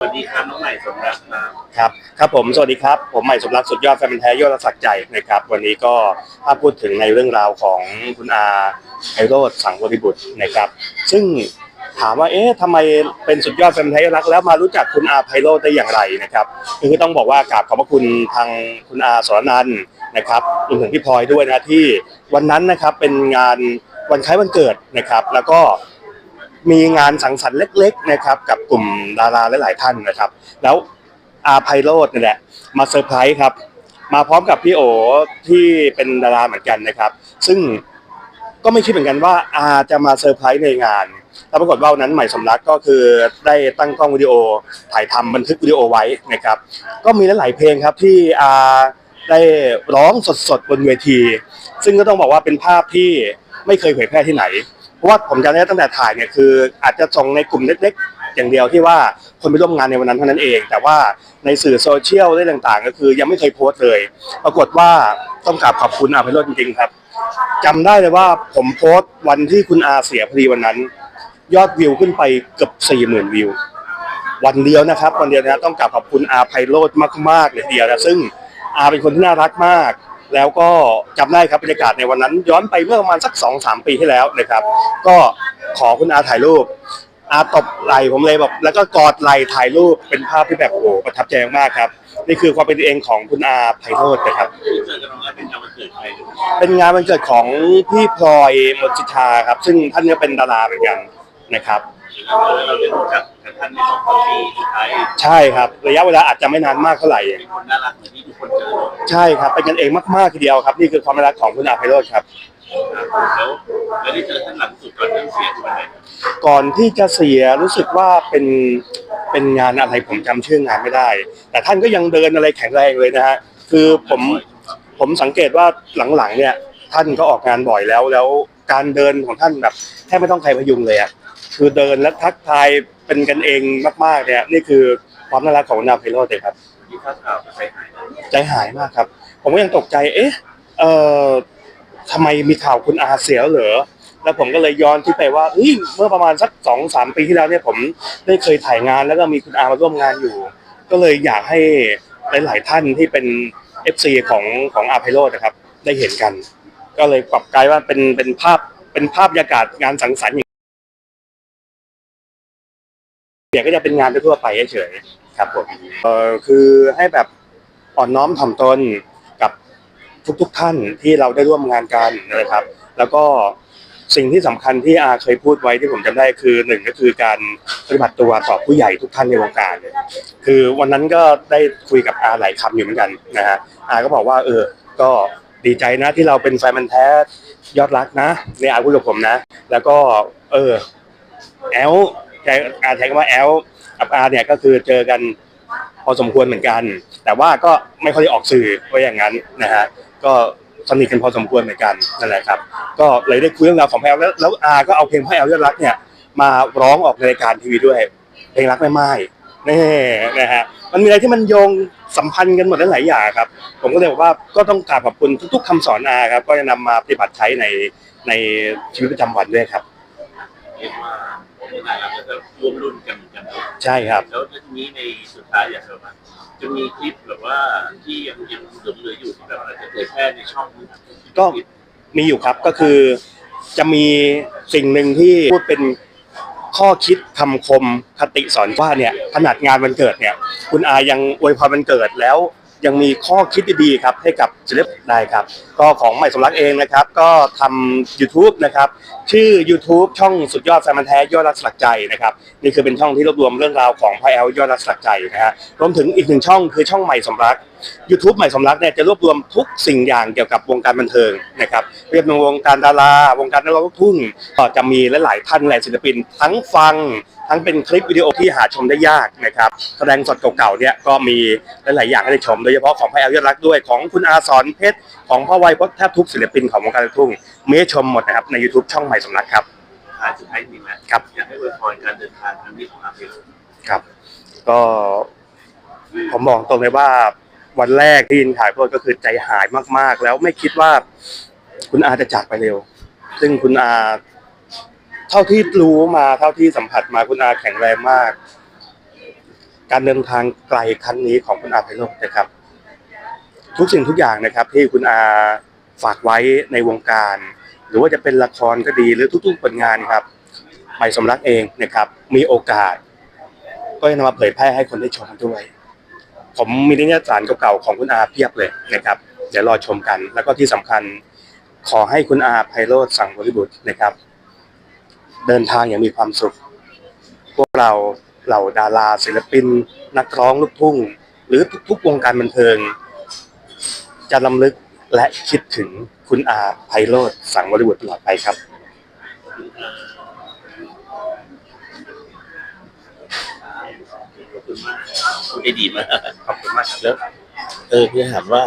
สวัสดีครับน้องใหม่สมรักครับครับครับผมสวัสดีครับผมใหม่สมรักสุดยอดแฟนพันธุ์แท้ยอดรักสักใจนะครับ วันนี้ก็ถ้าพูดถึงในเรื่องราวของคุณอาไพโรธสังวริบุตรนะครับ ซึ่งถามว่าเอ๊ะทำไมเป็นสุดยอดแฟนพันธุ์แท้ยอดรักแล้วมารู้จักคุณอาไพโรธได้อย่างไรนะครับคือต้องบอกว่ากราบขอบพระคุณทางคุณอาสรนันนะครับรวมถึงพี่พลอยด้วยนะที่วันนั้นนะครับเป็นงานวันคล้ายวันเกิดนะครับ แล้วก็ มีงานสังสรรค์เล็กๆนะครับกับกลุ่มดาราหลายๆท่านนะครับ แล้วอาไพโรดนี่แหละมาเซอร์ไพรส์ครับ มาพร้อมกับพี่โอที่เป็นดาราเหมือนกันนะครับ ซึ่งก็ไม่คิดเหมือนกันว่าอาจะมาเซอร์ไพรส์ในงาน แล้วปรากฏว่าวันนั้นใหม่สำรักก็คือได้ตั้งกล้องวิดีโอถ่ายทำบันทึกวิดีโอไว้นะครับ ก็มีหลายๆเพลงครับที่อาได้ร้องสดๆบนเวที ซึ่งก็ต้องบอกว่าเป็นภาพที่ไม่เคยเผยแพร่ที่ไหน เพราะว่าผมจำได้ตั้งแต่ถ่ายเนี่ยคืออาจจะส่งในกลุ่มเล็กๆ อย่างเดียวที่ว่าคนไปร่วมงานในวันนั้นเท่านั้นเอง แต่ว่าในสื่อโซเชียลได้ต่างๆ ก็คือยังไม่เคยโพสต์เลย ปรากฏว่าต้องกราบขอบคุณอาภัยโรจน์จริงๆครับจำได้เลยว่าผมโพสต์วันที่คุณอาเสียพอดีวันนั้น ยอดวิวขึ้นไปเกือบ4 0,000วิว วันเดียวนะครับ วันเดียวนะต้องกราบขอบคุณอาไพโรธมากๆเลยเดียวนะซึ่งอาเป็นคนที่น่ารักมาก แล้วก็จำได้ครับบรรยากาศในวันนั้น ย้อนไปเมื่อประมาณสักสองสามปีที่แล้วนะครับ ก็ขอคุณอาถ่ายรูป อาตบไหลผมเลยแบบแล้วก็กอดไหลถ่ายรูปเป็นภาพที่แบบโอ้โหประทับใจมากครับนี่คือความเป็นตัวเองของคุณอาไพโรธนะครับเจน้องอาเป็นงานวันเกิดใครหรือเป็นงานวันเกิดของพี่พลอยมนจิทาครับ ซึ่งท่านก็เป็นดาราเหมือนกันนะครับ เราได้รู้จักกับท่านในสองปีสุดท้ายใช่ครับ ระยะเวลาอาจจะไม่นานมากเท่าไหร่ เป็นคนน่ารักเหมือนที่ทุกคนเจอเนอะใช่ครับเป็นกันเองมากๆทีเดียวครับ นี่คือความรักของคุณอาไพโรธครับแล้วแล้วได้เจอท่านหลังสุดก่อนท่านเสียทุกวันไหนก่อนที่จะเสียรู้สึกว่าเป็นเป็นงานอะไรผมจำชื่องานไม่ได้ แต่ท่านก็ยังเดินอะไรแข็งแรงเลยนะฮะคือผมผมสังเกตว่าหลังๆเนี่ย ท่านก็ออกงานบ่อยแล้วแล้ว การเดินของท่านแบบแทบไม่ต้องใครพยุงเลยอะคือเดินและทักทายเป็นกันเองมากๆเนี่ยนี่คือความน่ารักของคุณอาไพโรธเลยครับที่ข้าข่าวไปหายนะใจหายมากครับ ผมก็ยังตกใจ เอ๊ะเอ่อทำไมมีข่าวคุณอาเสียเหรอแล้วผมก็เลยย้อนที่ไปว่าเฮ้ยเมื่อประมาณสักสองสามปีที่แล้วเนี่ยผมได้เคยถ่ายงานแล้วก็มีคุณอามาร่วมงานอยู่ ก็เลยอยากให้หลาย ๆ ท่านที่เป็น FC ของของอาไพโรจน์นะครับ ได้เห็นกัน ก็เลยปรับกลายว่าเป็นเป็นภาพเป็นภาพบรรยากาศงานสังสรรค์อย่างเดียก็จะเป็นงานทั่วไปเฉยๆครับผมเออคือให้แบบอ่อนน้อมถ่อมตนกับทุกๆท่านที่เราได้ร่วมงานกันนะครับ แล้วก็สิ่งที่สำคัญที่อาเคยพูดไว้ที่ผมจำได้คือหนึ่งก็คือการปฏิบัติตัวต่อผู้ใหญ่ทุกท่านในวงการคือวันนั้นก็ได้คุยกับอาหลายคำอยู่เหมือนกันนะฮะอาก็บอกว่าเออก็ ดีใจนะที่เราเป็นแฟนมันแท้ยอดรักนะในอาพูดกับผมนะ แล้วก็ เออ แอลใช้อาใช้คำว่าแอลกับอาเนี่ยก็คือเจอกันพอสมควรเหมือนกัน แต่ว่าก็ไม่ค่อยได้ออกสื่อว่าอย่างนั้นนะฮะก็สนิทกันพอสมควรเหมือนกันนั่นแหละครับ ก็เลยได้คุยเรื่องราวของแพลแล้วแล้วอาก็เอาเพลงพ่อแอลเลือดรักเนี่ยมาร้องออกในรายการทีวีด้วย เพลงรักไม่ไม้ นี่นะฮะมันมีอะไรที่มันโยงสัมพันธ์กันหมดหลายอย่างครับ ผมก็เลยบอกว่าก็ต้องกราบขอบคุณทุก ๆคำสอนอาครับ ก็จะนำมาปฏิบัติใช้ในในชีวิตประจำวันด้วยครับเรียกว่าน่ารักแล้วก็ร่วมรุ่นกันเหมือนกันเนอะใช่ครับแล้วทีนี้ในสุดท้ายอยากจะมาจะมีคลิปแบบว่าที่ยังยังเหลือเหลืออยู่ที่แบบอาจจะเผยแพร่ในช่องนี้ครับก็มีอยู่ครับก็คือจะมีสิ่งหนึ่งที่พูดเป็น ข้อคิดคำคมคติสอนว่าเนี่ยขนาดงานวันเกิดเนี่ย คุณอายังอวยพรวันเกิดแล้วยังมีข้อคิดดีๆครับให้กับศิลปินได้ครับ ก็ของใหม่สมรักเองนะครับ ก็ทำ YouTube นะครับ ชื่อ YouTube ช่องสุดยอดแฟนมันแท้ยอดรักสลักใจนะครับ นี่คือเป็นช่องที่รวบรวมเรื่องราวของพ่อแอลยอดรักสลักใจนะฮะรวมถึงอีกหนึ่งช่องคือช่องใหม่สมรัก YouTube ใหม่สมรักเนี่ยจะรวบรวมทุกสิ่งอย่างเกี่ยวกับวงการบันเทิงนะครับเรียกเป็นวงการดาราวงการนักร้องลูกทุ่งก็จะมีหลายๆท่านหลายศิลปิน ทั้งฟัง ทั้งเป็นคลิปวิดีโอที่หาชมได้ยากนะครับแสดงสดเก่าๆเนี่ยก็มีหลายๆอย่างให้ได้ชม โดยเฉพาะของพระแอลยอดรักด้วยของคุณอาสอนเพชรของพ่อไวยพจน์แทบทุกศิลปินของวงการลูกทุ่งมีให้ชมหมดนะครับใน YouTube ช่องใหม่สมรักครับท้ายสุดท้ายนี่นะครับอยากให้อวยพรการเดินทางครั้งนี้ของอาเปโลครับ ก็ผมบอกตรงเลยว่า วันแรกที่ยินถ่ายโพสก็คือใจหายมาก ๆ แล้วไม่คิดว่าคุณอาจะจากไปเร็ว ซึ่งคุณอา เท่าที่รู้มาเท่าที่สัมผัสมาคุณอาแข็งแรงมาก การเดินทางไกลครั้งนี้ของคุณอาไพโรจน์นะครับ ทุกสิ่งทุกอย่างนะครับ ที่คุณอาฝากไว้ในวงการ หรือว่าจะเป็นละครก็ดีหรือทุกๆผลงานครับใหม่สมรักเองนะครับ มีโอกาส ก็จะนำมาเผยแพร่ให้คนได้ชมด้วย ผมมีนิตยสารเก่าๆของคุณอาเพียบเลยนะครับ เดี๋ยวรอชมกัน แล้วก็ที่สำคัญขอให้คุณอาไพโรธสั่งบริบุตรนะครับ เดินทางอย่างมีความสุข พวกเราเหล่าดาราศิลปิน นักร้องลูกทุ่ง หรือทุกๆวงการบันเทิง จะลำลึกและคิดถึงคุณอาไพโรธสั่งบริบุตรตลอดไปครับ คุณมากพูดได้ดีมากขอบคุณมากครับแล้วเออพี่ถามว่า